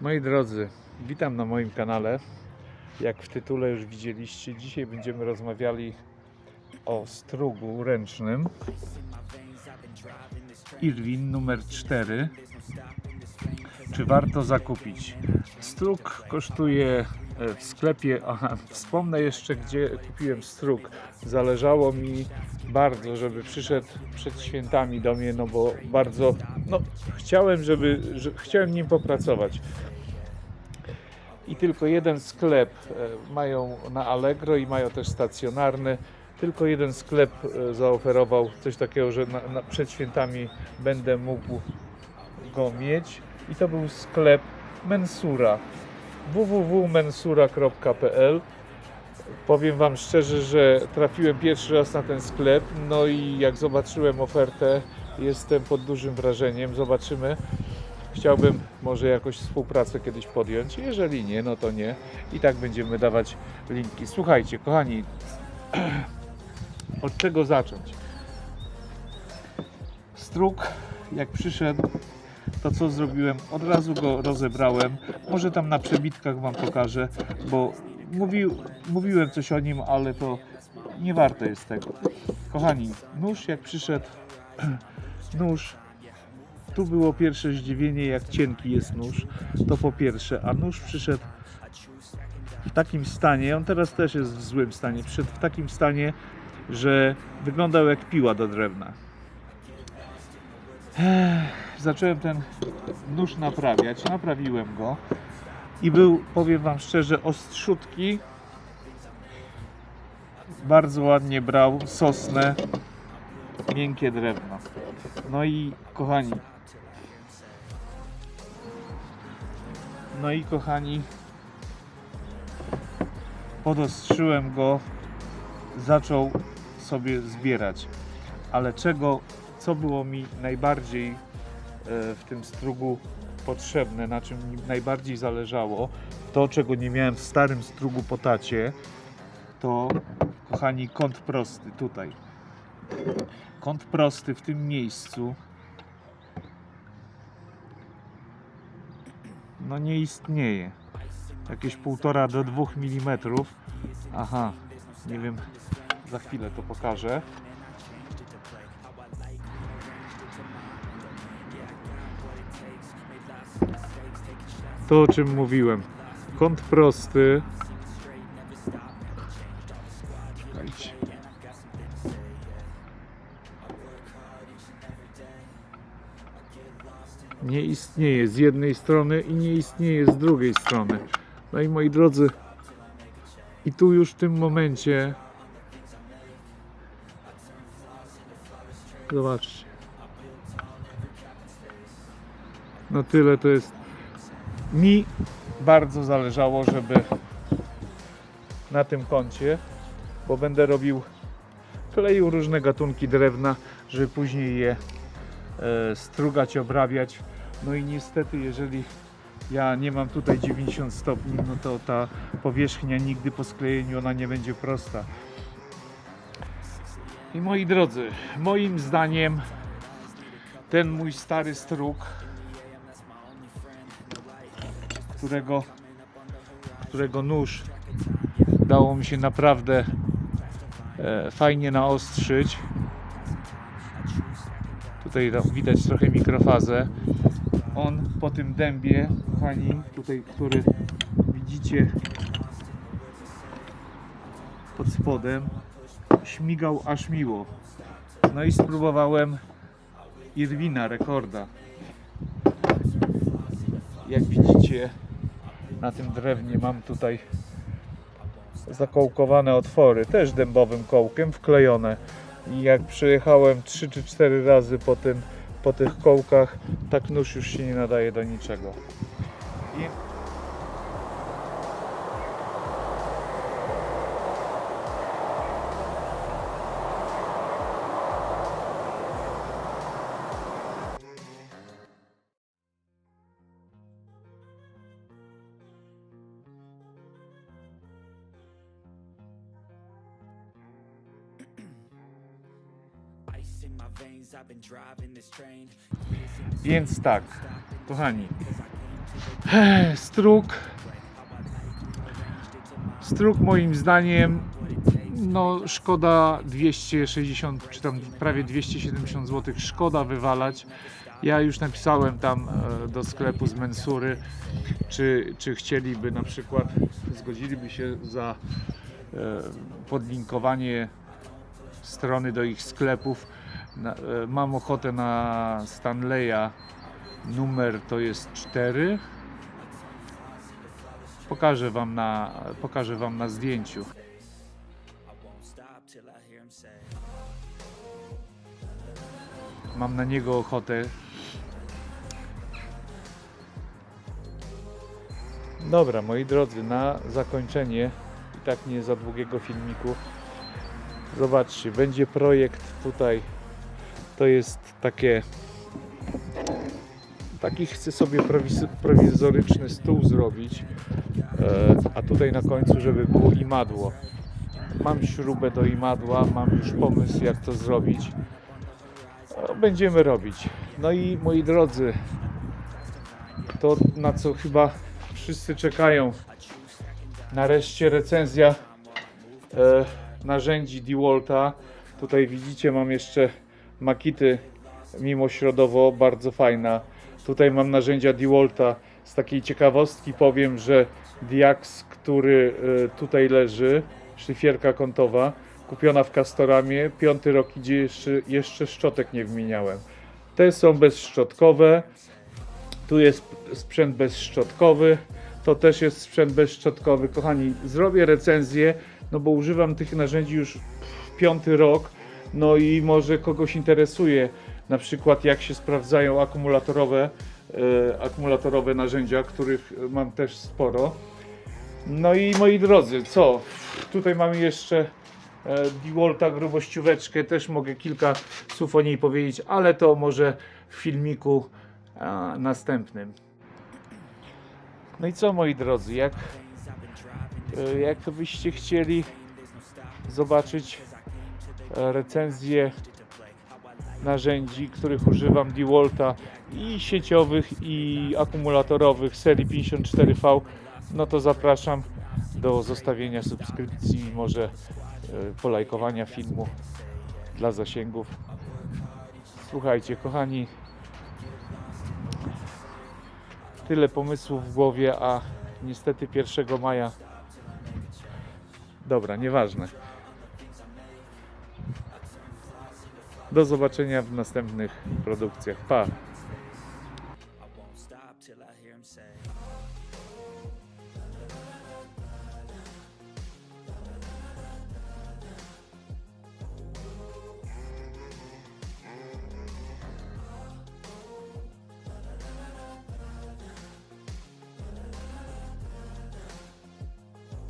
Moi drodzy, witam na moim kanale. Jak w tytule już widzieliście, dzisiaj będziemy rozmawiali o strugu ręcznym Irwin numer 4. Czy warto zakupić? Strug kosztuje e, w sklepie. Aha, wspomnę jeszcze, gdzie kupiłem strug. Zależało mi bardzo, żeby przyszedł przed świętami do mnie, no bo bardzo, no chciałem, żeby, że, chciałem nim popracować. I tylko jeden sklep e, mają na Allegro i mają też stacjonarny. Tylko jeden sklep e, zaoferował coś takiego, że na, na, przed świętami będę mógł go mieć. I to był sklep Mensura www.mensura.pl Powiem Wam szczerze, że trafiłem pierwszy raz na ten sklep, no i jak zobaczyłem ofertę, jestem pod dużym wrażeniem. Zobaczymy. Chciałbym może jakoś współpracę kiedyś podjąć. Jeżeli nie, no to nie. I tak będziemy dawać linki. Słuchajcie, kochani, od czego zacząć? Struk, jak przyszedł, to co zrobiłem? Od razu go rozebrałem. Może tam na przebitkach Wam pokażę, bo mówił, mówiłem coś o nim, ale to nie warte jest tego. Kochani, nóż jak przyszedł, nóż, tu było pierwsze zdziwienie, jak cienki jest nóż, to po pierwsze, a nóż przyszedł w takim stanie, on teraz też jest w złym stanie, przyszedł w takim stanie, że wyglądał jak piła do drewna. Ech, Zacząłem ten nóż naprawiać, naprawiłem go i był, powiem Wam szczerze, ostrzutki. Bardzo ładnie brał sosnę, miękkie drewno. No i kochani, no i kochani, podostrzyłem go, zaczął sobie zbierać. Ale czego, co było mi najbardziej e, w tym strugu potrzebne, na czym mi najbardziej zależało, to czego nie miałem w starym strugu po tacie, to kochani kąt prosty tutaj. Kąt prosty w tym miejscu no nie istnieje. Jakieś 1,5 do 2 mm. Aha, nie wiem, za chwilę to pokażę. To o czym mówiłem. Kąt prosty. Czekajcie. Nie istnieje z jednej strony i nie istnieje z drugiej strony. No i moi drodzy, i tu już w tym momencie zobaczcie. No tyle to jest mi bardzo zależało, żeby na tym kącie, bo będę robił, kleił różne gatunki drewna, żeby później je e, strugać, obrabiać. No i niestety, jeżeli ja nie mam tutaj 90 stopni, no to ta powierzchnia nigdy po sklejeniu ona nie będzie prosta. I moi drodzy, moim zdaniem ten mój stary strug którego, którego nóż dało mi się naprawdę e, fajnie naostrzyć. Tutaj widać trochę mikrofazę. On po tym dębie, kochani, tutaj, który widzicie pod spodem, śmigał aż miło. No i spróbowałem Irwina rekorda. Jak widzicie, na tym drewnie mam tutaj zakołkowane otwory, też dębowym kołkiem wklejone. I jak przejechałem 3 czy 4 razy po, tym, po tych kołkach, tak nóż już się nie nadaje do niczego. I Więc tak, kochani, Struk. Struk moim zdaniem no szkoda 260 czy tam prawie 270 zł szkoda wywalać. Ja już napisałem tam e, do sklepu z Mensury, czy, czy chcieliby na przykład, zgodziliby się za e, podlinkowanie strony do ich sklepów. E, mam ochotę na Stanleya. Numer to jest 4. Pokażę wam na, pokażę wam na zdjęciu. Mam na niego ochotę. Dobra, moi drodzy, na zakończenie i tak nie za długiego filmiku. Zobaczcie, będzie projekt tutaj. To jest takie. Taki chcę sobie prowiz- prowizoryczny stół zrobić. E, a tutaj na końcu, żeby było imadło. Mam śrubę do imadła, mam już pomysł, jak to zrobić. No, będziemy robić. No i moi drodzy, to na co chyba wszyscy czekają. Nareszcie recenzja e, narzędzi DeWalta. Tutaj widzicie, mam jeszcze makity mimośrodowo, bardzo fajna. Tutaj mam narzędzia DeWalta. Z takiej ciekawostki powiem, że Diax, który e, tutaj leży, szlifierka kątowa, kupiona w Castoramie, piąty rok idzie, jeszcze, jeszcze szczotek nie wymieniałem. Te są bezszczotkowe, tu jest sprzęt bezszczotkowy, to też jest sprzęt bezszczotkowy. Kochani, zrobię recenzję, no bo używam tych narzędzi już piąty rok, no i może kogoś interesuje na przykład jak się sprawdzają akumulatorowe, e, akumulatorowe narzędzia, których mam też sporo. No i moi drodzy, co? Tutaj mamy jeszcze e, DeWalta grubościóweczkę, też mogę kilka słów o niej powiedzieć, ale to może w filmiku a, następnym. No i co moi drodzy, jak, e, jak byście chcieli zobaczyć e, recenzję narzędzi, których używam DeWalta i sieciowych i akumulatorowych serii 54V, no to zapraszam do zostawienia subskrypcji, może e, polajkowania filmu dla zasięgów. Słuchajcie, kochani, tyle pomysłów w głowie, a niestety 1 maja. Dobra, nieważne. Do zobaczenia w następnych produkcjach. Pa!